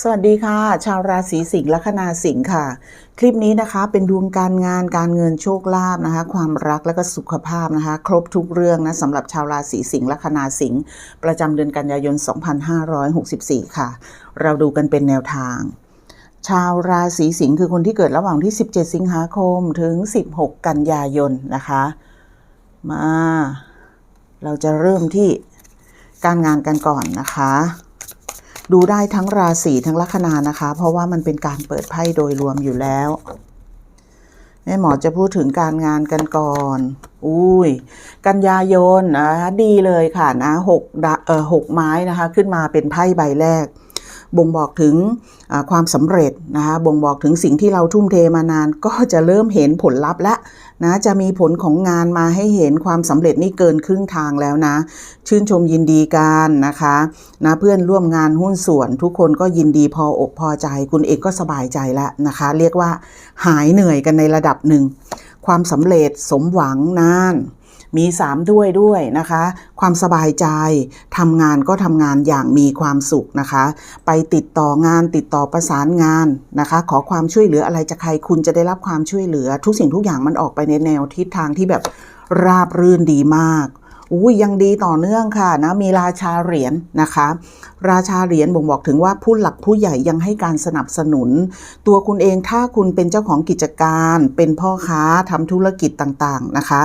สวัสดีค่ะ ชาวราศีสิงห์ลัคนาสิงห์ค่ะ คลิปนี้นะคะเป็นดวงการงานการเงินโชคลาภนะคะ ความรักและก็สุขภาพนะคะ ครบทุกเรื่องนะสำหรับชาวราศีสิงห์ลัคนาสิงห์ประจำเดือนกันยายน 2564 ค่ะ เราดูกันเป็นแนวทาง ชาวราศีสิงห์คือคนที่เกิดระหว่างที่ 17 สิงหาคมถึง 16 กันยายนนะคะ มา เราจะเริ่มที่การงานกันก่อนนะคะ ดูได้ทั้งราศีทั้งลัคนานะคะ เพราะว่ามันเป็นการเปิดไพ่โดยรวมอยู่แล้วแม่หมอจะพูดถึงการงานกันก่อน อุ้ย กันยายนนะดีเลยค่ะนะหกเอ่อหกไม้นะคะ ขึ้นมาเป็นไพ่ใบแรก บ่งบอกถึงความสำเร็จนะคะบ่งบอกถึงสิ่งที่เราทุ่มเทมานานก็จะเริ่มเห็นผลลัพธ์แล้วนะจะมีผลของงานมาให้เห็นความสำเร็จนี่เกินครึ่งทางแล้วนะ ชื่นชมยินดีกันนะคะนะเพื่อนร่วมงานหุ้นส่วน ทุกคนก็ยินดีพออกพอใจ คุณเองก็สบายใจแล้วนะคะ เรียกว่าหายเหนื่อยกันในระดับหนึ่งความสำเร็จสมหวังนาน มีสามด้วยด้วยนะคะ ความสบายใจทำงานก็ทำงานอย่างมีความสุขนะคะ ไปติดต่องานติดต่อประสานงานนะคะ ขอความช่วยเหลืออะไรจากใครคุณจะได้รับความช่วยเหลือ ทุกสิ่งทุกอย่างมันออกไปในแนวทิศทางที่แบบราบรื่นดีมาก อุ้ยยังดีต่อเนื่องค่ะนะมีราชาเหรียญนะคะ ราชาเหรียญบ่งบอกถึงว่าผู้หลักผู้ใหญ่ยังให้การสนับสนุน ตัวคุณเองถ้าคุณเป็นเจ้าของกิจการ เป็นพ่อค้าทำธุรกิจต่างๆนะคะ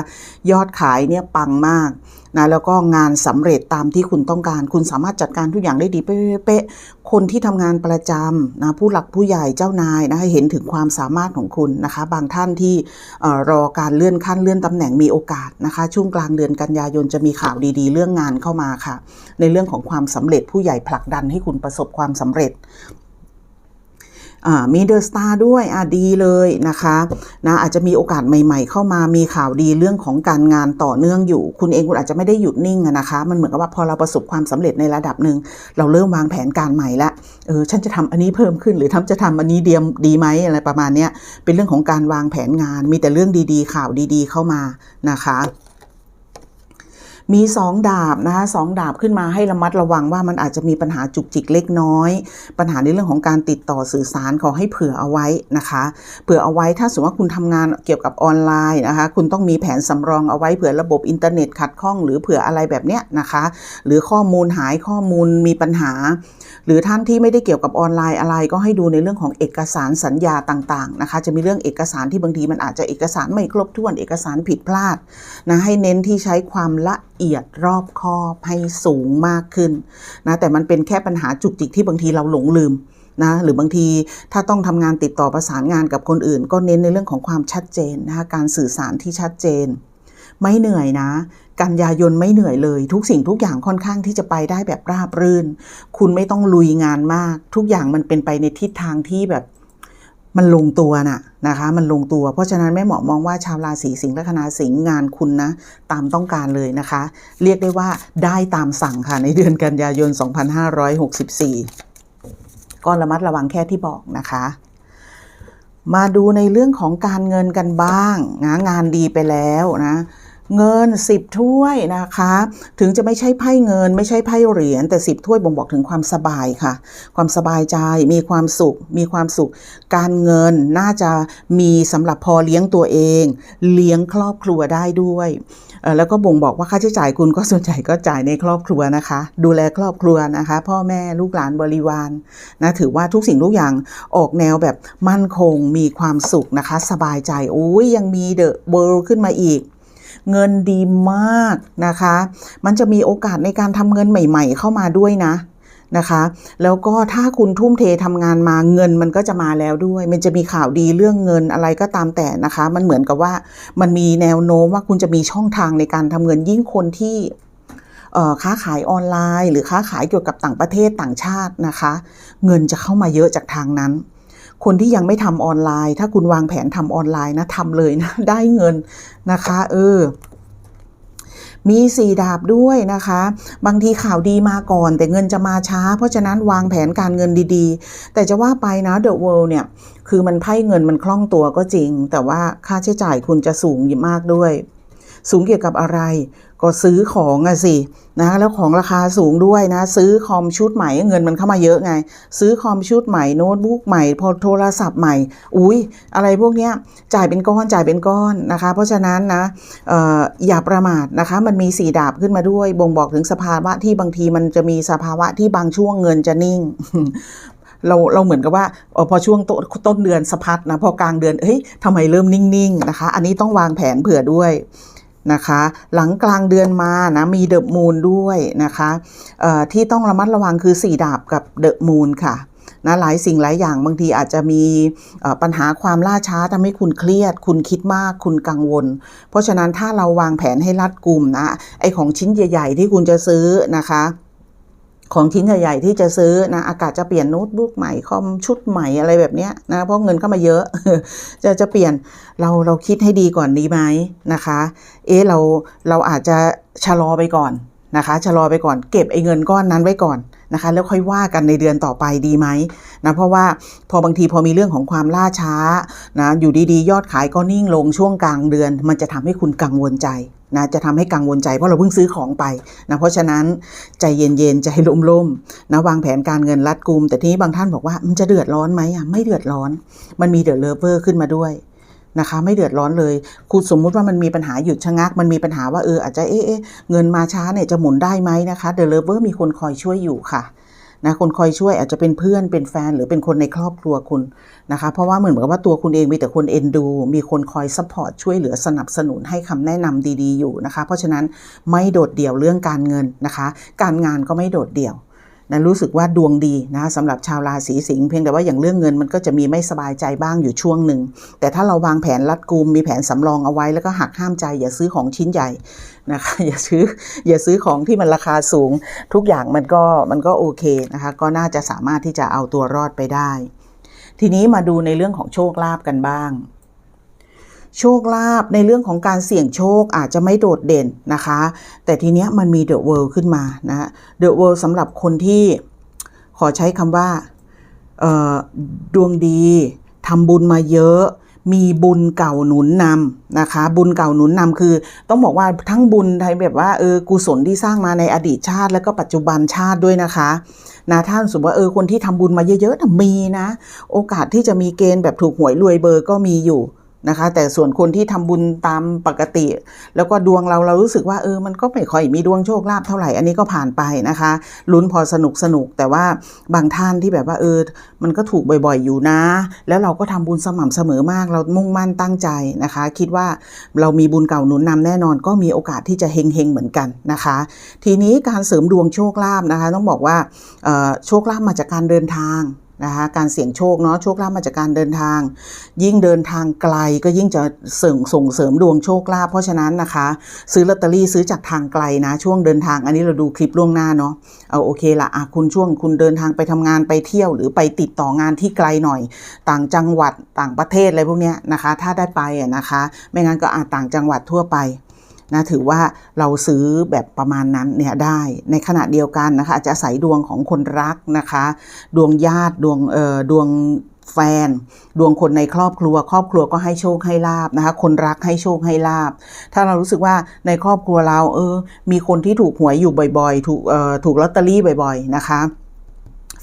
ยอดขายเนี่ยปังมากนะแล้วก็งานสำเร็จตามที่คุณต้องการ คุณสามารถจัดการทุกอย่างได้ดีเป๊ะๆคนที่ทำงานประจำนะผู้หลักผู้ใหญ่เจ้านายนะเห็นถึงความสามารถของคุณนะคะ บางท่านที่อรอการเลื่อนขั้นเลื่อนตำแหน่งมีโอกาสนะคะ ช่วงกลางเดือนกันยายนจะจะมีข่าวดีๆ เรื่องงานเข้ามาค่ะ ในเรื่องของความสำเร็จผู้ใหญ่ผลักดันให้คุณประสบความสำเร็จมีเดอะสตาร์ด้วยอะดีเลยนะคะนะอาจจะมีโอกาสใหม่ๆ เข้ามามีข่าวดีเรื่องของการงานต่อเนื่องอยู่ คุณเองคุณอาจจะไม่ได้หยุดนิ่งนะคะ มันเหมือนกับว่าพอเราประสบความสำเร็จในระดับหนึ่งเราเริ่มวางแผนการใหม่ละเออฉันจะทำอันนี้เพิ่มขึ้นหรือทำจะทำอันนี้เดียมดีไหมอะไรประมาณเนี้ยเป็นเรื่องของการวางแผนงานมีแต่เรื่องดีๆ ข่าวดีๆ เข้ามานะคะ มีสองดาบนะคะสองดาบขึ้นมาให้ระมัดระวังว่ามันอาจจะมีปัญหาจุกจิกเล็กน้อย ปัญหาในเรื่องของการติดต่อสื่อสารขอให้เผื่อเอาไว้นะคะเผื่อเอาไว้ถ้าสมมติว่าคุณทำงานเกี่ยวกับออนไลน์นะคะ คุณต้องมีแผนสำรองเอาไว้เผื่อระบบอินเทอร์เน็ตขัดข้อง หรือเผื่ออะไรแบบเนี้ยนะคะ หรือข้อมูลหายข้อมูลมีปัญหา หรือท่านที่ไม่ได้เกี่ยวกับออนไลน์อะไรก็ให้ดูในเรื่องของเอกสารสัญญาต่างๆนะคะ จะมีเรื่องเอกสารที่บางทีมันอาจจะเอกสารไม่ครบถ้วนเอกสารผิดพลาดนะให้เน้นที่ใช้ความละเอียดรอบคอบให้สูงมากขึ้นนะแต่มันเป็นแค่ปัญหาจุกจิกที่บางทีเราหลงลืมนะหรือบางทีถ้าต้องทำงานติดต่อประสานงานกับคนอื่น ก็เน้นในเรื่องของความชัดเจนนะคะการสื่อสารที่ชัดเจน ไม่เหนื่อยนะ กันยายนไม่เหนื่อยเลย ทุกสิ่งทุกอย่างค่อนข้างที่จะไปได้แบบราบรื่น คุณไม่ต้องลุยงานมาก ทุกอย่างมันเป็นไปในทิศทางที่แบบ มันลงตัวน่ะนะคะมันลงตัว เพราะฉะนั้นแม่หมอมองว่าชาวราศีสิงห์และคณาสิงห์งานคุณนะ ตามต้องการเลยนะคะ เรียกได้ว่าได้ตามสั่งค่ะในเดือนกันยายน 2564 ก็ระมัดระวังแค่ที่บอกนะคะมาดูในเรื่องของการเงินกันบ้างนะงานดีไปแล้วนะ เงิน 10 ถ้วยนะคะ ถึงจะไม่ใช่ไพ่เงิน ไม่ใช่ไพ่เหรียญแต่ 10 ถ้วยบ่งบอกถึงความสบายค่ะ ความสบายใจมีความสุข มีความสุข การเงินน่าจะมีสำหรับพอเลี้ยงตัวเอง เลี้ยงครอบครัวได้ด้วยแล้วก็บ่งบอกว่าค่าใช้จ่ายคุณก็ส่วนใหญ่ก็จ่ายในครอบครัวนะคะ ดูแลครอบครัวนะคะ พ่อแม่ลูกหลานบริวารนะถือว่าทุกสิ่งทุกอย่างออกแนวแบบมั่นคงมีความสุขนะคะ สบายใจโอ้ยยังมีเดอะเบิร์ขึ้นมาอีก เงินดีมากนะคะ มันจะมีโอกาสในการทำเงินใหม่ ๆ เข้ามาด้วยนะนะคะ แล้วก็ถ้าคุณทุ่มเททำงานมาเงินมันก็จะมาแล้วด้วย มันจะมีข่าวดีเรื่องเงินอะไรก็ตามแต่นะคะ มันเหมือนกับว่ามันมีแนวโน้มว่าคุณจะมีช่องทางในการทำเงินยิ่งคนที่ค้าขายออนไลน์ หรือค้าขายเกี่ยวกับต่างประเทศต่างชาตินะคะ เงินจะเข้ามาเยอะจากทางนั้น คนที่ยังไม่ทำออนไลน์ ถ้าคุณวางแผนทำออนไลน์นะทำเลยนะ ได้เงินนะคะ เออมีสี่ดาบด้วยนะคะ บางทีข่าวดีมาก่อน แต่เงินจะมาช้า เพราะฉะนั้นวางแผนการเงินดีๆ แต่จะว่าไปนะ The World เนี่ย คือมันไพ่เงินมันคล่องตัวก็จริง แต่ว่าค่าใช้จ่ายคุณจะสูงมากด้วย สูงเกี่ยวกับอะไร ก็ซื้อของอะสินะแล้วของราคาสูงด้วยนะ ซื้อคอมชุดใหม่เงินมันเข้ามาเยอะไง ซื้อคอมชุดใหม่โน้ตบุ๊กใหม่พอโทรศัพท์ใหม่ อุ้ยอะไรพวกเนี้ยจ่ายเป็นก้อนจ่ายเป็นก้อนนะคะ เพราะฉะนั้นนะอออย่าประมาทนะคะ มันมีสีดาบขึ้นมาด้วย บ่งบอกถึงสภาวะที่บางทีมันจะมีสภาวะที่บางช่วงเงินจะนิ่งเราเราเหมือนกับว่าออพอช่วงตต้นเดือนสะพัดนะพอกลางเดือนเฮ้ยทำไมเริ่มนิ่งๆนะคะ อันนี้ต้องวางแผนเผื่อด้วย นะคะ หลังกลางเดือนมานะมีเดอะมูนด้วยนะคะที่ต้องระมัดระวังคือสี่ดาบกับเดอะมูนค่ะนะหลายสิ่งหลายอย่างบางทีอาจจะมีปัญหาความล่าช้าทำให้คุณเครียด คุณคิดมากคุณกังวล เพราะฉะนั้นถ้าเราวางแผนให้รัดกุมนะไอของชิ้นใหญ่ ๆ ที่คุณจะซื้อนะคะ ของชิ้นใหญ่ๆที่จะซื้อนะอากาศจะเปลี่ยนโน้ตบุ๊กใหม่คอมชุดใหม่อะไรแบบเนี้ยนะเพราะเงินเข้ามาเยอะ จะจะเปลี่ยนเราเราคิดให้ดีก่อนดีไหมนะคะ เอ๊ะเราเราอาจจะชะลอไปก่อนนะคะชะลอไปก่อนเก็บไอ้เงินก้อนนั้นไว้ก่อนนะคะแล้วค่อยว่ากันในเดือนต่อไปดีไหมนะเพราะว่าพอบางทีพอมีเรื่องของความล่าช้านะอยู่ดีๆ ยอดขายก็นิ่งลงช่วงกลางเดือน มันจะทำให้คุณกังวลใจ นะจะทำให้กังวลใจเพราะเราเพิ่งซื้อของไปนะเพราะฉะนั้นใจเย็นๆใจล่มๆนะวางแผนการเงินรัดกุม แต่ทีนี้บางท่านบอกว่ามันจะเดือดร้อนไหมอะไม่เดือดร้อน มันมีเดอะเลเวอร์ขึ้นมาด้วยนะคะไม่เดือดร้อนเลยคุณสมมุติว่ามันมีปัญหาหยุดชะงัก มันมีปัญหาว่าเอออาจจะเอ๊ะเอ๊ะเงินมาช้าเนี่ยจะหมุนได้ไหมนะคะเดอะเลเวอร์มีคนคอยช่วยอยู่ค่ะ นะคนคอยช่วยอาจจะเป็นเพื่อนเป็นแฟนหรือเป็นคนในครอบครัวคุณนะคะ เพราะว่าเหมือนกับว่าตัวคุณเองมีแต่คนเอ็นดู มีคนคอยซัพพอร์ตช่วยเหลือสนับสนุนให้คำแนะนำดีๆอยู่นะคะ เพราะฉะนั้นไม่โดดเดี่ยวเรื่องการเงินนะคะ การงานก็ไม่โดดเดี่ยวนะรู้สึกว่าดวงดีนะคะสำหรับชาวราศีสิงห์เพียงแต่ว่าอย่างเรื่องเงินมันก็จะมีไม่สบายใจบ้างอยู่ช่วงหนึ่ง แต่ถ้าเราวางแผนรัดกุมมีแผนสำรองเอาไว้แล้วก็หักห้ามใจอย่าซื้อของชิ้นใหญ่ นะคะอย่าซื้ออย่าซื้อของที่มันราคาสูง ทุกอย่างมันก็มันก็โอเคนะคะก็น่าจะสามารถที่จะเอาตัวรอดไปได้ ทีนี้มาดูในเรื่องของโชคลาภกันบ้าง โชคลาภในเรื่องของการเสี่ยงโชคอาจจะไม่โดดเด่นนะคะ แต่ทีเนี้ยมันมีเดอะเวิลด์ขึ้นมานะเดอะเวิลด์สำหรับคนที่ขอใช้คำว่าดวงดีทำบุญมาเยอะ มีบุญเก่าหนุนนำนะคะ บุญเก่าหนุนนำคือ ต้องบอกว่าทั้งบุญไทยแบบว่าเออกุศลที่สร้างมาในอดีตชาติ แล้วก็ปัจจุบันชาติด้วยนะคะนะถ้าสมมติว่าเออคนที่ทำบุญมาเยอะๆนะมีนะ โอกาสที่จะมีเกณฑ์แบบถูกหวยรวยเบอร์ก็มีอยู่ นะคะ แต่ส่วนคนที่ทำบุญตามปกติ แล้วก็ดวงเราเรารู้สึกว่าเออมันก็ไม่ค่อยมีดวงโชคลาภเท่าไหร่อันนี้ก็ผ่านไปนะคะลุ้นพอสนุกสนุกแต่ว่าบางท่านที่แบบว่าเออมันก็ถูกบ่อยๆอยู่นะ แล้วเราก็ทำบุญสม่ำเสมอมาก เรามุ่งมั่นตั้งใจนะคะ คิดว่าเรามีบุญเก่าหนุนนำแน่นอน ก็มีโอกาสที่จะเฮงๆเหมือนกันนะคะ ทีนี้การเสริมดวงโชคลาภนะคะ ต้องบอกว่าออโชคลาภมาจากการเดินทาง นะคะการเสี่ยงโชคเนาะโชคลาภมาจากการเดินทาง ยิ่งเดินทางไกลก็ยิ่งจะเสริมส่งเสริมดวงโชคลาภเพราะฉะนั้นนะคะ ซื้อลอตเตอรี่ซื้อจากทางไกลนะ ช่วงเดินทางอันนี้เราดูคลิปล่วงหน้าเนาะเอาโอเคละอะคุณช่วงคุณเดินทางไปทำงานไปเที่ยว หรือไปติดต่องานที่ไกลหน่อย ต่างจังหวัดต่างประเทศอะไรพวกเนี้ยนะคะ ถ้าได้ไปอะนะคะ ไม่งั้นก็อาจต่างจังหวัดทั่วไป นะถือว่าเราซื้อแบบประมาณนั้นเนี่ยได้ในขณะเดียวกันนะคะอาจจะอาศัยดวงของคนรักนะคะ ดวงญาติดวงเอ่อดวงแฟน ดวงคนในครอบครัว ครอบครัวก็ให้โชคให้ลาบนะคะ คนรักให้โชคให้ลาบ ถ้าเรารู้สึกว่าในครอบครัวเราเออ มีคนที่ถูกหวยอยู่บ่อย ๆ ถูกเอ่อถูกลอตเตอรี่บ่อย ๆ นะคะ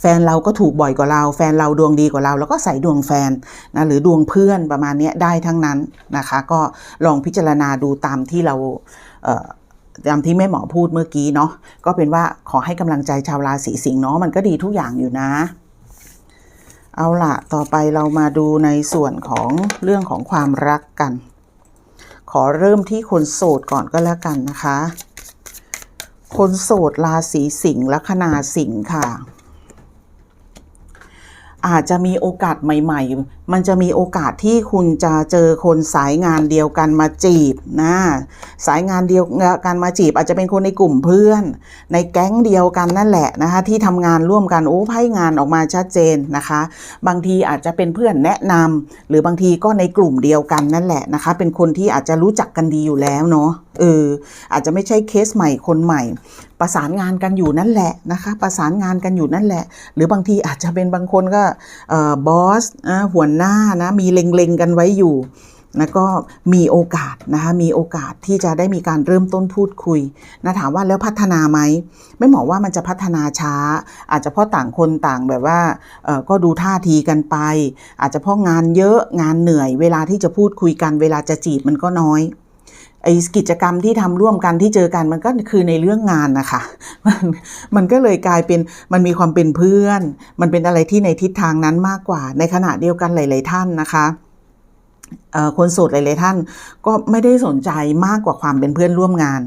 แฟนเราก็ถูกบ่อยกว่าเรา แฟนเราดวงดีกว่าเรา แล้วก็ใส่ดวงแฟนนะหรือดวงเพื่อนประมาณนี้ได้ทั้งนั้นนะคะ ก็ลองพิจารณาดูตามที่เราเตามที่แม่หมอพูดเมื่อกี้เนาะก็เป็นว่าขอให้กำลังใจชาวราศีสิงห์เนาะมันก็ดีทุกอย่างอยู่นะ เอาล่ะต่อไปเรามาดูในส่วนของเรื่องของความรักกัน ขอเริ่มที่คนโสดก่อนก็แล้วกันนะคะ คนโสดราศีสิงห์ลัคนาสิงห์ค่ะ อาจจะมีโอกาสใหม่ ๆ มันจะมีโอกาสที่คุณจะเจอคนสายงานเดียวกันมาจีบนะ สายงานเดียวกันมาจีบ อาจจะเป็นคนในกลุ่มเพื่อน ในแก๊งเดียวกันนั่นแหละนะคะที่ทำงานร่วมกันโอ้ไพ่งานออกมาชัดเจนนะคะ บางทีอาจจะเป็นเพื่อนแนะนำหรือบางทีก็ในกลุ่มเดียวกันนั่นแหละนะคะ เป็นคนที่อาจจะรู้จักกันดีอยู่แล้วเนาะเอออาจจะไม่ใช่เคสใหม่คนใหม่ประสานงานกันอยู่นั่นแหละนะคะ ประสานงานกันอยู่นั่นแหละ หรือบางทีอาจจะเป็นบางคนก็บอสอะหัวหน้านะมีเล็งๆกันไว้อยู่แล้วก็มีโอกาสนะคะมีโอกาสที่จะได้มีการเริ่มต้นพูดคุยนะถามว่าแล้วพัฒนาไหมไม่บอกว่ามันจะพัฒนาช้า อาจจะเพราะต่างคนต่างแบบว่าก็ดูท่าทีกันไป อาจจะเพราะงานเยอะงานเหนื่อย เวลาที่จะพูดคุยกันเวลาจะจีบมันก็น้อย ไอ้กิจกรรมที่ทำร่วมกันที่เจอกันมันก็คือในเรื่องงานนะคะมันมันก็เลยกลายเป็นมันมีความเป็นเพื่อน มันเป็นอะไรที่ในทิศทางนั้นมากกว่า ในขณะเดียวกันหลาย ๆ ท่านนะคะ คนโสดหลายๆท่านก็ไม่ได้สนใจมากกว่าความเป็นเพื่อนร่วมงาน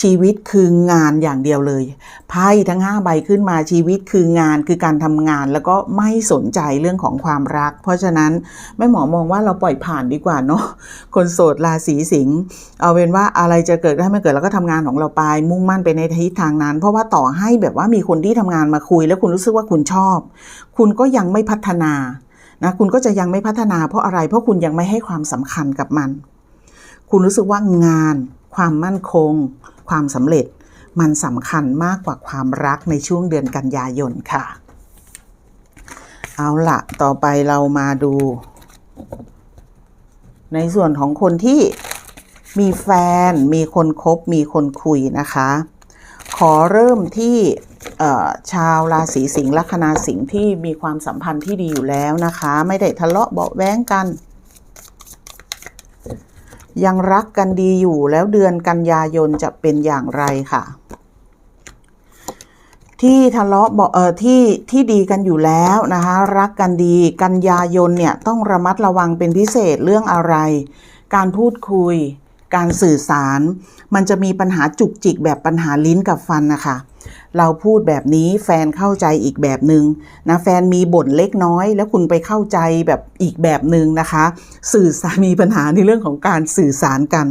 ชีวิตคืองานอย่างเดียวเลยไพ่ทั้งห้าใบขึ้นมาชีวิตคืองานคือการทำงาน แล้วก็ไม่สนใจเรื่องของความรัก เพราะฉะนั้นแม่หมอมองว่าเราปล่อยผ่านดีกว่าเนาะคนโสดราศีสิงห์เอาเป็นว่าอะไรจะเกิดก็ให้มันเกิดแล้วก็ทำงานของเราไปมุ่งมั่นไปในทิศทางนั้น เพราะว่าต่อให้แบบว่ามีคนที่ทำงานมาคุย แล้วคุณรู้สึกว่าคุณชอบ คุณก็ยังไม่พัฒนา นะคุณก็จะยังไม่พัฒนาเพราะอะไร เพราะคุณยังไม่ให้ความสำคัญกับมัน คุณรู้สึกว่างาน ความมั่นคง ความสำเร็จ มันสำคัญมากกว่าความรักในช่วงเดือนกันยายนค่ะ เอาละต่อไปเรามาดู ในส่วนของคนที่มีแฟน มีคนคบ มีคนคุยนะคะ ขอเริ่มที่ ชาวราศีสิงห์ลัคนาสิงห์ที่มีความสัมพันธ์ที่ดีอยู่แล้วนะคะ ไม่ได้ทะเลาะเบาแว้งกัน ยังรักกันดีอยู่แล้วเดือนกันยายนจะเป็นอย่างไรค่ะ ที่ทะเลาะบอกเออที่ที่ดีกันอยู่แล้วนะคะ รักกันดีกันยายนเนี่ยต้องระมัดระวังเป็นพิเศษเรื่องอะไร การพูดคุย การสื่อสาร มันจะมีปัญหาจุกจิกแบบปัญหาลิ้นกับฟันนะคะ เราพูดแบบนี้แฟนเข้าใจอีกแบบหนึง่งนะแฟนมีบ่นเล็กน้อย แล้วคุณไปเข้าใจแบบอีกแบบหนึ่งนะคะ สื่อสารมีปัญหาในเรื่องของการสื่อสารกัน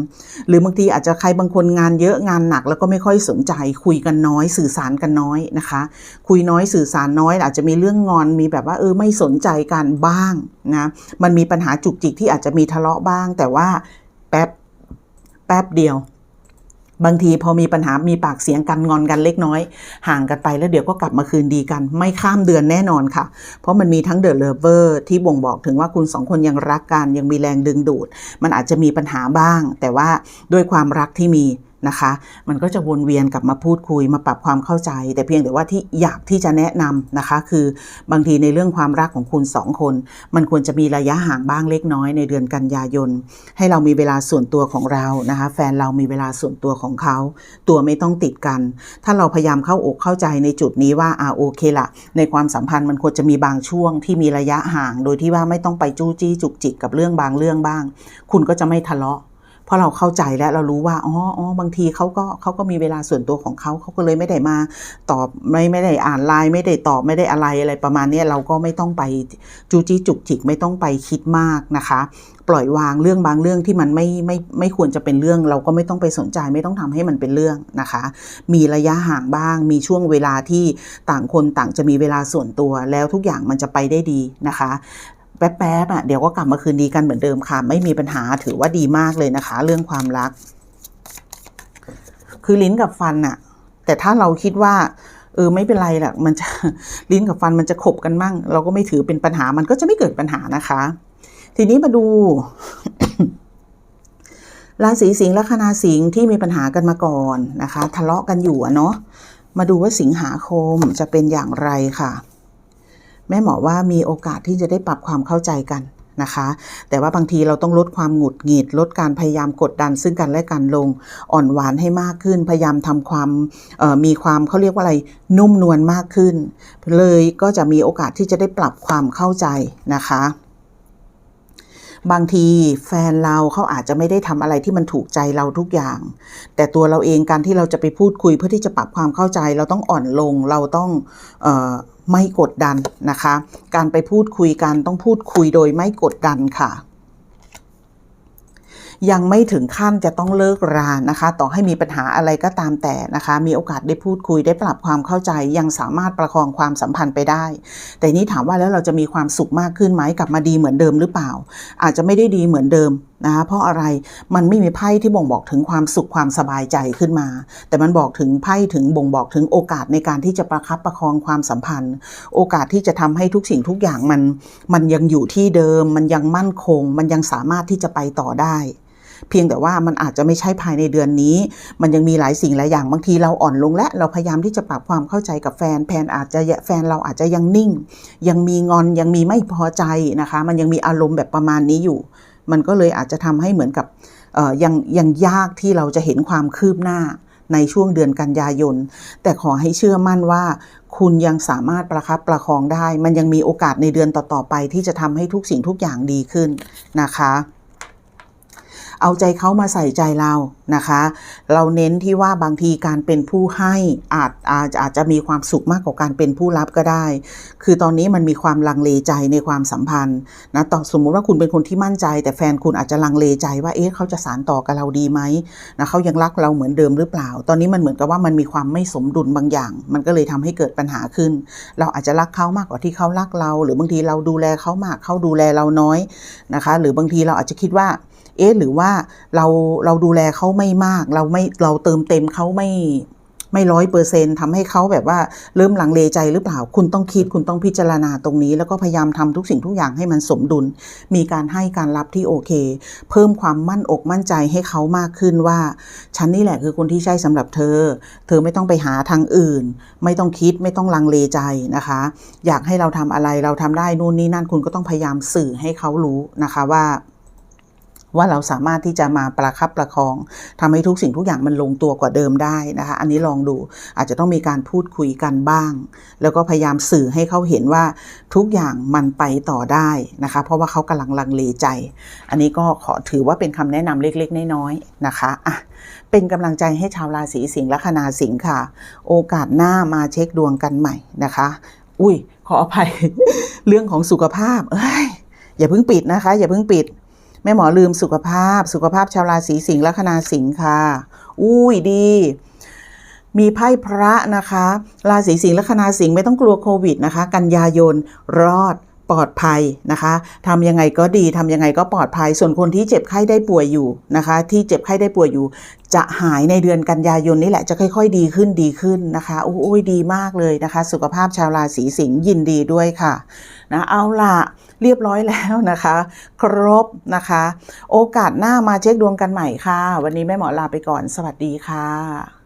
หรือบางทีอาจจะใครบางคนงานเยอะงานหนัก แล้วก็ไม่ค่อยสนใจ คุยกันน้อยสื่อสารกันน้อยนะคะ คุยน้อยสื่อสารน้อย อาจจะมีเรื่องงอนมีแบบว่าเออไม่สนใจกันบ้างนะมันมีปัญหาจุกจิกที่อาจจะมีทะเลาะบ้าง แต่ว่าแป๊บแป๊บเดียว บางทีพอมีปัญหามีปากเสียงกันงอนกันเล็กน้อย ห่างกันไปแล้วเดี๋ยวก็กลับมาคืนดีกัน ไม่ข้ามเดือนแน่นอนค่ะ เพราะมันมีทั้งเดอะเลเวอร์ที่บ่งบอกถึงว่าคุณสองคนยังรักกันยังมีแรงดึงดูด มันอาจจะมีปัญหาบ้าง แต่ว่าด้วยความรักที่มี นะคะ มันก็จะวนเวียนกลับมาพูดคุยมาปรับความเข้าใจ แต่เพียงแต่ว่าที่อยากที่จะแนะนำนะคะ คือบางทีในเรื่องความรักของคุณสองคน มันควรจะมีระยะห่างบ้างเล็กน้อยในเดือนกันยายน ให้เรามีเวลาส่วนตัวของเรานะคะ แฟนเรามีเวลาส่วนตัวของเขา ตัวไม่ต้องติดกัน ถ้าเราพยายามเข้าอกเข้าใจในจุดนี้ว่าอ่าโอเคละในความสัมพันธ์มันควรจะมีบางช่วงที่มีระยะห่าง โดยที่ว่าไม่ต้องไปจู้จี้จุกจิกกับเรื่องบางเรื่องบ้าง คุณก็จะไม่ทะเลาะ ราะเราเข้าใจและเรารู้ว่าอ๋ออ๋อบางทีเขาก็เขาก็มีเวลาส่วนตัวของเขาเขาก็เลยไม่ได้มาตอบไม่ไม่ได้อ่านไลน์ไม่ได้ตอบไม่ได้อะไรอะไรประมาณนี้เราก็ไม่ต้องไปจูจี้จุกจิกไม่ต้องไปคิดมากนะคะ ปล่อยวางเรื่องบางเรื่องที่มันไม่ไม่ไม่ควรจะเป็นเรื่อง เราก็ไม่ต้องไปสนใจไม่ต้องทำให้มันเป็นเรื่องนะคะ มีระยะห่างบ้าง มีช่วงเวลาที่ต่างคนต่างจะมีเวลาส่วนตัวแล้วทุกอย่างมันจะไปได้ดีนะคะ แป๊บๆอะเดี๋ยวก็กลับมาคืนดีกันเหมือนเดิมค่ะ ไม่มีปัญหาถือว่าดีมากเลยนะคะ เรื่องความรัก คือลิ้นกับฟันอะ แต่ถ้าเราคิดว่า เออไม่เป็นไรหรอกมันจะลิ้นกับฟันมันจะขบกันมั่ง เราก็ไม่ถือเป็นปัญหามันก็จะไม่เกิดปัญหานะคะ ทีนี้มาดูราศีสิงห์และคณาสิงห์ที่มีปัญหากันมาก่อนนะคะ ทะเลาะกันอยู่เนาะมาดูว่าสิงหาคมจะเป็นอย่างไรค่ะ แม่หมอว่ามีโอกาสที่จะได้ปรับความเข้าใจกันนะคะ แต่ว่าบางทีเราต้องลดความหงุดหงิด ลดการพยายามกดดันซึ่งกันและกันลง อ่อนหวานให้มากขึ้น พยายามทำความมีความเขาเรียกว่าอะไรนุ่มนวลมากขึ้น เลยก็จะมีโอกาสที่จะได้ปรับความเข้าใจนะคะบางทีแฟนเราเขาอาจจะไม่ได้ทำอะไรที่มันถูกใจเราทุกอย่าง แต่ตัวเราเองการที่เราจะไปพูดคุยเพื่อที่จะปรับความเข้าใจ เราต้องอ่อนลงเราต้องเออ ไม่กดดันนะคะ การไปพูดคุยกันต้องพูดคุยโดยไม่กดดันค่ะ ยังไม่ถึงขั้นจะต้องเลิกรานะคะ ต่อให้มีปัญหาอะไรก็ตามแต่นะคะ มีโอกาสได้พูดคุยได้ปรับความเข้าใจ ยังสามารถประคองความสัมพันธ์ไปได้ แต่นี้ถามว่าแล้วเราจะมีความสุขมากขึ้นไหมกลับมาดีเหมือนเดิมหรือเปล่า อาจจะไม่ได้ดีเหมือนเดิม นะคะเพราะอะไรมันไม่มีไพ่ที่บ่งบอกถึงความสุขความสบายใจขึ้นมา แต่มันบอกถึงไพ่ถึงบ่งบอกถึงโอกาสในการที่จะประคับประคองความสัมพันธ์ โอกาสที่จะทำให้ทุกสิ่งทุกอย่างมันมันยังอยู่ที่เดิม มันยังมั่นคง มันยังสามารถที่จะไปต่อได้เพียงแต่ว่ามันอาจจะไม่ใช่ภายในเดือนนี้ มันยังมีหลายสิ่งหลายอย่างบางทีเราอ่อนลงและเราพยายามที่จะปรับความเข้าใจกับแฟนแฟนอาจจะแฟนเราอาจจะยังนิ่ง ยังมีงอนยังมีไม่พอใจนะคะ มันยังมีอารมณ์แบบประมาณนี้อยู่ มันก็เลยอาจจะทำให้เหมือนกับยังยังยากที่เราจะเห็นความคืบหน้าในช่วงเดือนกันยายน แต่ขอให้เชื่อมั่นว่าคุณยังสามารถประคับประคองได้ มันยังมีโอกาสในเดือนต่อๆไปที่จะทำให้ทุกสิ่งทุกอย่างดีขึ้นนะคะ เอาใจเขามาใส่ใจเรานะคะ เราเน้นที่ว่าบางทีการเป็นผู้ให้อาจอาจอาจจะมีความสุขมากกว่าการเป็นผู้รับก็ได้ คือตอนนี้มันมีความลังเลใจในความสัมพันธ์นะต่อสมมุติว่าคุณเป็นคนที่มั่นใจ แต่แฟนคุณอาจจะลังเลใจว่าเอ๊ะเขาจะสานต่อกับเราดีไหมนะเขายังรักเราเหมือนเดิมหรือเปล่า ตอนนี้มันเหมือนกับว่ามันมีความไม่สมดุลบางอย่าง มันก็เลยทำให้เกิดปัญหาขึ้น เราอาจจะรักเขามากกว่าที่เขารักเรา หรือบางทีเราดูแลเขามากเขาดูแลเราน้อยนะคะ หรือบางทีเราอาจจะคิดว่า เอ๊ะหรือว่าเราเราดูแลเขาไม่มาก เราไม่เราเติมเต็มเขาไม่ไม่ร้อยเปอร์เซ็นทำให้เขาแบบว่าเริ่มลังเลใจหรือเปล่า คุณต้องคิดคุณต้องพิจารณาตรงนี้ แล้วก็พยายามทำทุกสิ่งทุกอย่างให้มันสมดุล มีการให้การรับที่โอเค เพิ่มความมั่นอกมั่นใจให้เขามากขึ้นว่า ฉันนี่แหละคือคนที่ใช่สำหรับเธอ เธอไม่ต้องไปหาทางอื่น ไม่ต้องคิดไม่ต้องลังเลใจนะคะ อยากให้เราทำอะไรเราทำได้นู่นนี่นั่นคุณก็ต้องพยายามสื่อให้เขารู้นะคะว่า ว่าเราสามารถที่จะมาประคับประคองทำให้ทุกสิ่งทุกอย่างมันลงตัวกว่าเดิมได้นะคะอันนี้ลองดูอาจจะต้องมีการพูดคุยกันบ้าง แล้วก็พยายามสื่อให้เขาเห็นว่าทุกอย่างมันไปต่อได้นะคะเพราะว่าเขากำลังลังเลใจ อันนี้ก็ขอถือว่าเป็นคำแนะนำเล็กๆ น้อยๆนะคะอะเป็นกำลังใจให้ชาวราศีสิงห์และคนาสิงห์ค่ะ โอกาสหน้ามาเช็คดวงกันใหม่นะคะ อุ้ยขออภัยเรื่องของสุขภาพ เอ้ยอย่าเพิ่งปิดนะคะ อย่าเพิ่งปิด แม่หมอลืมสุขภาพ สุขภาพชาวราศีสิงห์และคนาสิงห์ค่ะ อุ้ยดี มีไพ่พระนะคะ ราศีสิงห์และคนาสิงห์ไม่ต้องกลัวโควิดนะคะ กันยายนรอด ปลอดภัยนะคะทำยังไงก็ดีทำยังไงก็ปลอดภัย ส่วนคนที่เจ็บไข้ได้ป่วยอยู่นะคะ ที่เจ็บไข้ได้ป่วยอยู่ จะหายในเดือนกันยายนนี่แหละจะค่อย ๆ ดีขึ้นดีขึ้นนะคะโอ้ยดีมากเลยนะคะ สุขภาพชาวราศีสิงห์ยินดีด้วยค่ะนะเอาละเรียบร้อยแล้วนะคะ ครบนะคะ โอกาสหน้ามาเช็คดวงกันใหม่ค่ะ วันนี้แม่หมอลาไปก่อนสวัสดีค่ะ